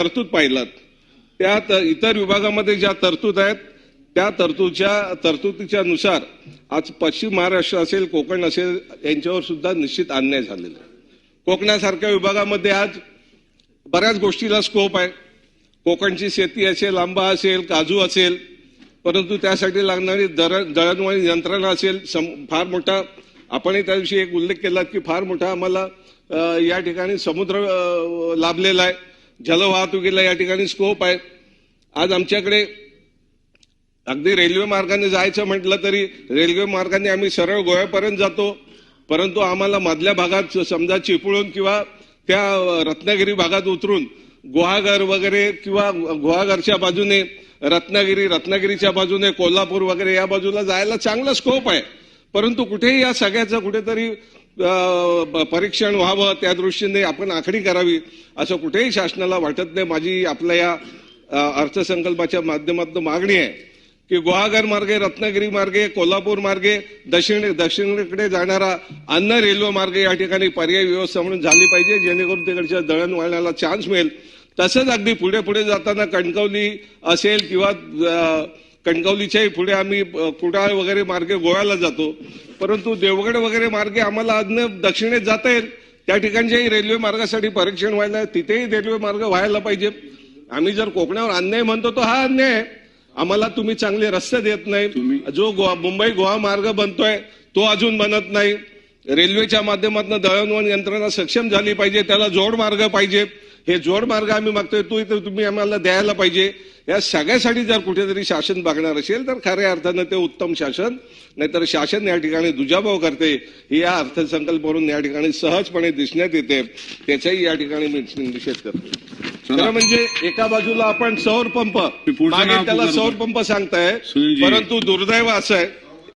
तरतूद पाहिलात. त्यात इतर विभागामध्ये ज्या तरतूद आहेत त्या तरतूदच्या तरतुदीच्या नुसार आज पश्चिम महाराष्ट्र असेल कोकण असेल यांच्यावर सुद्धा निश्चित अन्याय झालेला आहे. कोकणासारख्या विभागामध्ये आज बऱ्याच गोष्टीला स्कोप आहे. कोकणची शेती असेल आंबा असेल काजू असेल परंतु त्यासाठी लागणारी दर दळणवळण यंत्रणा असेल सम- फार मोठा आपणही त्या दिवशी एक उल्लेख केला की फार मोठा आम्हाला या ठिकाणी समुद्र लाभलेला आहे. जलवाहतुकीला या ठिकाणी स्कोप आहे. आज आमच्याकडे अगदी रेल्वे मार्गाने जायचं म्हटलं तरी रेल्वे मार्गाने आम्ही सरळ गोव्यापर्यंत जातो. परंतु आम्हाला मधल्या भागात समजा चिपळूण किंवा त्या रत्नागिरी भागात उतरून गुहागर वगैरे किंवा गुहागरच्या बाजूने रत्नागिरी रत्नागिरीच्या बाजूने कोल्हापूर वगैरे या बाजूला जायला चांगला स्कोप आहे. परंतु कुठेही या सगळ्याचं कुठेतरी परीक्षण व्हावं त्या दृष्टीने आपण आखणी करावी असं कुठेही शासनाला वाटत नाही. माझी आपल्या या अर्थसंकल्पाच्या माध्यमातून मागणी आहे की गुहागर मार्गे रत्नागिरी मार्गे कोल्हापूर मार्गे दक्षिण दक्षिणेकडे जाणारा अन्न रेल्वे मार्ग या ठिकाणी पर्यायी व्यवस्था म्हणून झाली पाहिजे. जेणेकरून तिकडच्या दळणवळणाला चान्स मिळेल. तसंच अगदी पुढे पुढे जाताना कणकवली असेल किंवा कणकवलीच्याही पुढे आम्ही कुडाळ वगैरे मार्गे गोव्याला जातो. परंतु देवगड वगैरे मार्गे आम्हाला अन्न दक्षिणेत जाता येईल. त्या ठिकाणच्याही रेल्वे मार्गासाठी परीक्षण व्हायला तिथेही रेल्वे मार्ग व्हायला पाहिजे. आम्ही जर कोकणावर अन्याय म्हणतो तो हा अन्याय आहे. आम्हाला तुम्ही चांगले रस्ते देत नाही. जो गोवा मुंबई गोवा मार्ग बनतोय तो अजून बनत नाही. रेल्वेच्या माध्यमातून दळणवळण यंत्रणा सक्षम झाली पाहिजे त्याला जोड मार्ग पाहिजे. हे जोड मार्ग आम्ही मागतोय तो इथे तुम्ही आम्हाला द्यायला पाहिजे. या सगळ्यासाठी जर कुठेतरी शासन बघणार असेल तर खऱ्या अर्थानं ते उत्तम शासन नाहीतर शासन या ठिकाणी दुजाभाव करते. ही या अर्थसंकल्पावरून या ठिकाणी सहजपणे दिसण्यात येते. त्याचाही या ठिकाणी मी निषेध करतो. खरं म्हणजे एका बाजूला आपण सौर पंप त्याला. सौर पंप सांगताय. परंतु दुर्दैव असं आहे